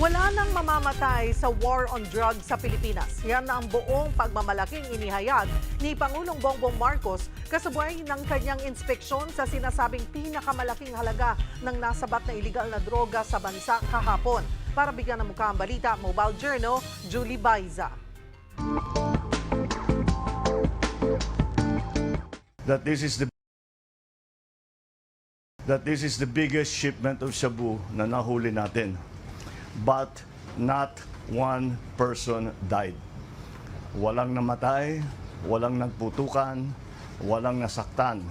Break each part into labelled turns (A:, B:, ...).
A: Wala nang mamamatay sa war on drugs sa Pilipinas. Yan na ang buong pagmamalaking inihayag ni Pangulong Bongbong Marcos kasabay ng kanyang inspeksyon sa sinasabing pinakamalaking halaga ng nasabat na iligal na droga sa bansa kahapon. Para bigyan ng mukha ang balita, Mobile Journal, Julie Baiza.
B: that this is the that this is the biggest shipment of shabu na nahuli natin. But not one person died. Walang namatay, walang nagputukan, walang nasaktan.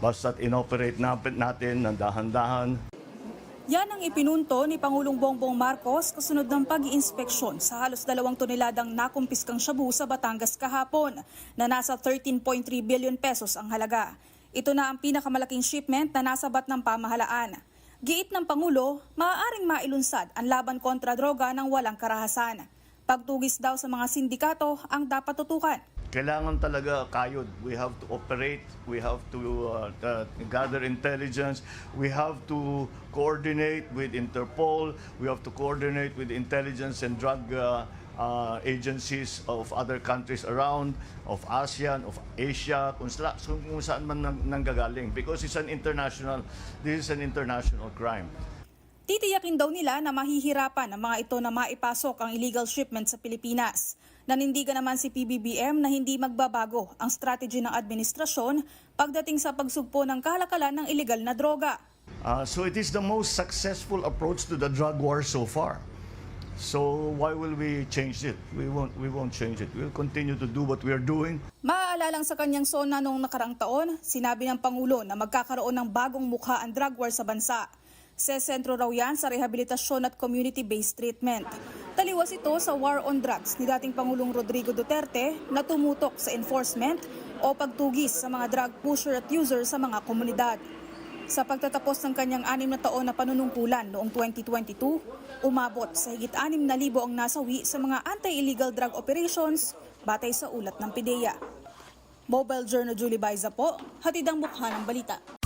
B: Basta't inoperate natin natin ng dahan-dahan
C: Yan ang ipinunto ni Pangulong Bongbong Marcos kasunod ng pag-iinspeksyon sa halos dalawang toneladang nakumpiskang shabu sa Batangas kahapon na nasa 13.3 billion pesos ang halaga. Ito na ang pinakamalaking shipment na nasabat ng pamahalaan. Giit ng Pangulo, maaaring mailunsad ang laban kontra droga ng walang karahasan. Pagtugis daw sa mga sindikato ang dapat tutukan.
B: kailangan talaga kayod. We have to operate, we have to uh, uh, gather intelligence, we have to coordinate with Interpol, we have to coordinate with intelligence and drug uh, uh, agencies of other countries around, of ASEAN, of Asia, kung, sala, kung saan man nang, nanggagaling. Because it's an international, this is an international crime.
C: Titiyakin daw nila na mahihirapan ang mga ito na maipasok ang illegal shipment sa Pilipinas. Nanindigan naman si PBBM na hindi magbabago ang strategy ng administrasyon pagdating sa pagsugpo ng kalakalan ng illegal na droga.
B: Uh, so it is the most successful approach to the drug war so far. So why will we change it? We won't. We won't change it. We'll continue to do what we are doing.
C: Maaalalang sa kanyang sona noong nakarang taon, sinabi ng Pangulo na magkakaroon ng bagong mukha ang drug war sa bansa. Sesentro raw yan sa rehabilitasyon at community-based treatment. Taliwas ito sa war on drugs ni dating Pangulong Rodrigo Duterte na tumutok sa enforcement o pagtugis sa mga drug pusher at user sa mga komunidad. Sa pagtatapos ng kanyang anim na taon na panunungkulan noong 2022, umabot sa higit anim na libo ang nasawi sa mga anti-illegal drug operations batay sa ulat ng PIDEA. Mobile Journal Julie Baiza po, hatid ang mukha ng balita.